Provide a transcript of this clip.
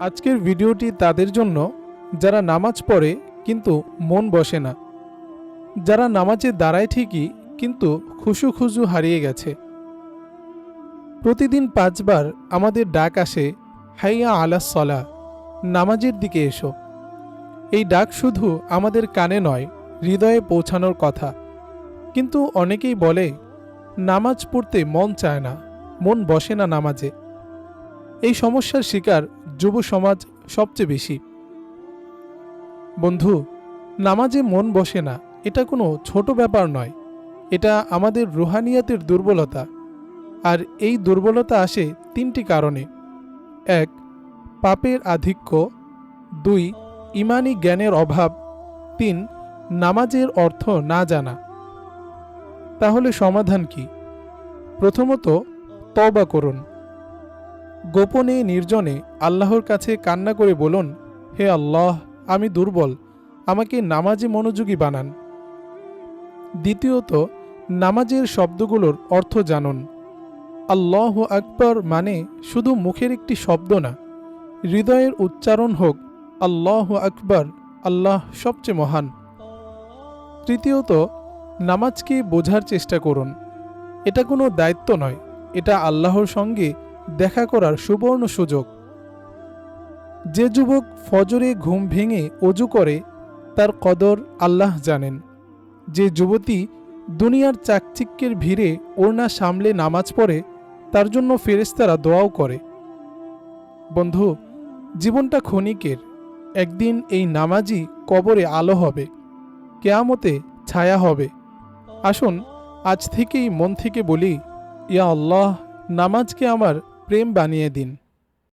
আজকের ভিডিওটি তাদের জন্য, যারা নামাজ পড়ে কিন্তু মন বসে না। যারা নামাজে দাঁড়ায় ঠিকই কিন্তু খুশু খুশু হারিয়ে গেছে। প্রতিদিন পাঁচবার আমাদের ডাক আসে, হাইয়া আলা সলা, নামাজের দিকে এসো। এই ডাক শুধু আমাদের কানে নয়, হৃদয়ে পৌঁছানোর কথা। কিন্তু অনেকেই বলে, নামাজ পড়তে মন চায় না, মন বসে না নামাজে। এই সমস্যার শিকার যুব সমাজ সবচেয়ে বেশি। বন্ধু, নামাজে মন বসে না, এটা কোনো ছোট ব্যাপার নয়। এটা আমাদের রুহানিয়াতের দুর্বলতা। আর এই দুর্বলতা আসে তিনটি কারণে। এক, পাপের আধিক্য। দুই, ইমানি জ্ঞানের অভাব। তিন, নামাজের অর্থ না জানা। তাহলে সমাধান কি? প্রথমত তবা করুন। গোপনে নির্জনে আল্লাহর কাছে কান্না করে বলুন, হে আল্লাহ, আমি দুর্বল, আমাকে নামাজে মনোযোগী বানান। দ্বিতীয়ত, নামাজের শব্দগুলোর অর্থ জানুন। আল্লাহ আকবর মানে শুধু মুখের একটি শব্দ না, হৃদয়ের উচ্চারণ হোক, আল্লাহ আকবর, আল্লাহ সবচেয়ে মহান। তৃতীয়ত, নামাজকে বোঝার চেষ্টা করুন। এটা কোনো দায়িত্ব নয়, এটা আল্লাহর সঙ্গে দেখা করার সুবর্ণ সুযোগ। যে যুবক ফজরে ঘুম ভেঙে অজু করে, তার কদর আল্লাহ জানেন। যে যুবতী দুনিয়ার চাকচিক্যের ভিড়ে ওড়না সামলে নামাজ পড়ে, তার জন্য ফেরেস্তারা দোয়াও করে। বন্ধু, জীবনটা ক্ষণিকের। একদিন এই নামাজই কবরে আলো হবে, কেয়ামতে ছায়া হবে। আসুন, আজ থেকেই মন থেকে বলি, ইয়া আল্লাহ, নামাজকে আমার প্রেম বানিয়ে দিন।